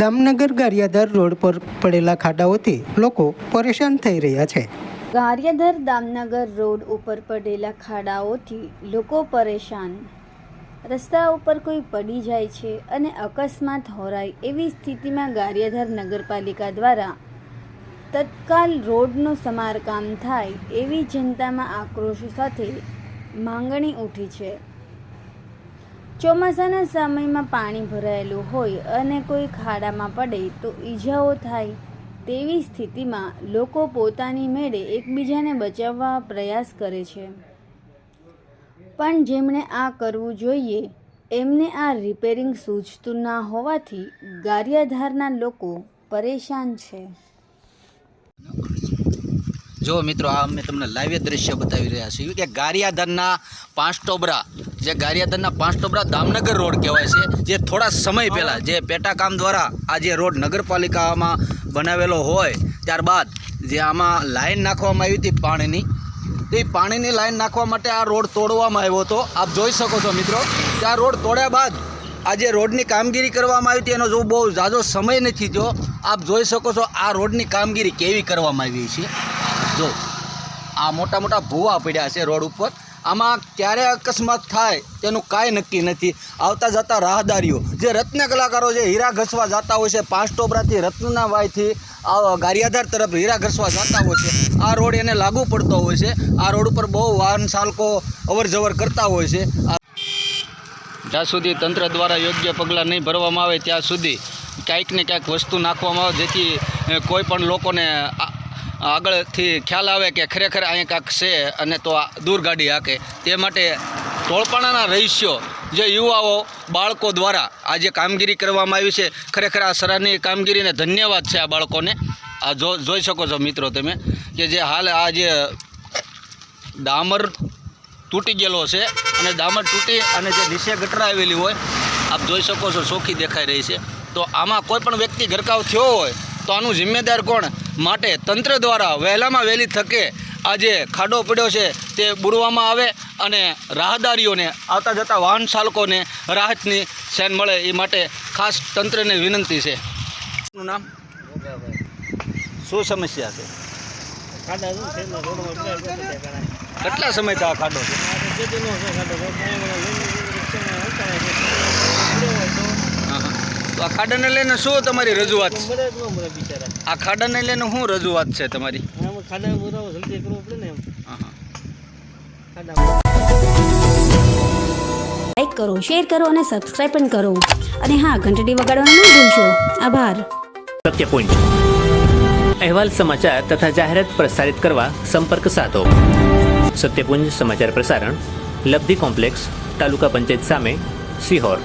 Damnagar Gariadhar road પર પડેલા ખાડાઓથી લોકો પરેશાન થઈ રહ્યા છે. ગારિયાધર દામનગર રોડ ઉપર પડેલા ખાડાઓથી લોકો પરેશાન. રસ્તા ઉપર કોઈ પડી જાય છે અને અકસ્માત હોરાય એવી સ્થિતિમાં ગારિયાધર નગરપાલિકા દ્વારા તત્કાલ રોડનું સમારકામ થાય એવી જનતામાં આક્રોશ સાથે માંગણી ઉઠી છે. ચોમાસાના સમયમાં પાણી ભરાયેલું હોય અને કોઈ ખાડામાં પડે તો ઈજાઓ થાય તેવી સ્થિતિમાં લોકો પોતાની મેળે એકબીજાને બચાવવા પ્રયાસ કરે છે. પણ જેમણે આ કરવું જોઈએ, એમને આ રિપેરિંગ સૂચતું ના હોવાથી ગારિયાધારના લોકો પરેશાન છે. જો મિત્રો, આ અમે તમને લાઈવ દ્રશ્ય બતાવી રહ્યા છીએ. કે ગારિયાધરના પાંચ ટોબરા, જે ગારિયાધરના પાંચ ટોબરા દામનગર રોડ કહેવાય છે, જે થોડા સમય પહેલાં જે પેટાકામ દ્વારા આ જે રોડ નગરપાલિકામાં બનાવેલો હોય, ત્યારબાદ જે આમાં લાઈન નાખવામાં આવી હતી પાણીની, તે પાણીની લાઈન નાખવા માટે આ રોડ તોડવામાં આવ્યો હતો. આપ જોઈ શકો છો મિત્રો, કે આ રોડ તોડ્યા બાદ આ જે રોડની કામગીરી કરવામાં આવી હતી, એનો જો બહુ ઝાઝો સમય નથી થયો, આપ જોઈ શકો છો આ રોડની કામગીરી કેવી કરવામાં આવી છે. જો, આ મોટા મોટા ભૂવા પડ્યા છે રોડ ઉપર. આમાં ક્યારે અકસ્માત થાય તેનું કાંઈ નક્કી નથી. આવતા જતા રાહદારીઓ, જે રત્ન કલાકારો જે હીરા ઘસવા જતા હોય છે, પાંચ વાયથી, આ ગારિયાધાર તરફ હીરા ઘસવા જતા હોય છે. આ રોડ એને લાગુ પડતો હોય છે. આ રોડ ઉપર બહુ વાહન ચાલકો અવર જવર કરતા હોય છે. જ્યાં સુધી તંત્ર દ્વારા યોગ્ય પગલાં નહીં ભરવામાં આવે ત્યાં સુધી ક્યાંક ને ક્યાંક વસ્તુ નાખવામાં આવે જેથી કોઈ પણ લોકોને આગળથી ખ્યાલ આવે કે ખરેખર અહીંયા કાંક છે અને તો આ દૂર ગાડી હાકે. તે માટે ટોળપાણાના રહીશ્યો જે યુવાઓ, બાળકો દ્વારા આ જે કામગીરી કરવામાં આવી છે, ખરેખર આ સરાહનીય કામગીરીને ધન્યવાદ છે આ બાળકોને. આ જો, જોઈ શકો છો મિત્રો તમે કે જે હાલ આ જે ડામર તૂટી ગયેલો છે અને ડામર તૂટી અને જે નીચે ગટરા આવેલી હોય, આપ જોઈ શકો છો, ચોખ્ખી દેખાઈ રહી છે. તો આમાં કોઈ પણ વ્યક્તિ ગરકાવ થયો હોય, તો આનું જિમ્મેદાર કોણ? માટે તંત્ર દ્વારા વહેલામાં વહેલી તકે આ જે ખાડો પડ્યો છે તે બુરવામાં આવે અને રાહદારીઓને આવતા જતા વાહન ચાલકોને રાહતની સેન મળે એ માટે ખાસ તંત્રને વિનંતી છે. નામ? શું સમસ્યા છે? કેટલા સમયથી આ ખાડો છે હા, હા. તો આ ખાડાને લઈને શું તમારી રજૂઆત? છે આ ખાડાને લઈને શું રજૂઆત છે તમારી? હા, હા. લાઈક કરો શેર કરો અને સબસ્ક્રાઈબ પણ કરો. અને હા ઘંટડી વગાડવાનું ન ભૂલશો. આભાર. સત્ય પોઈન્ટ. અહેવાલ સમાચાર તથા જાહેરાત પ્રસારિત કરવા સંપર્ક સાધો. સત્યપુંજ સમાચાર પ્રસારણ લબ્ધિ કોમ્પ્લેક્સ તાલુકા પંચાયત સામે સિહોર.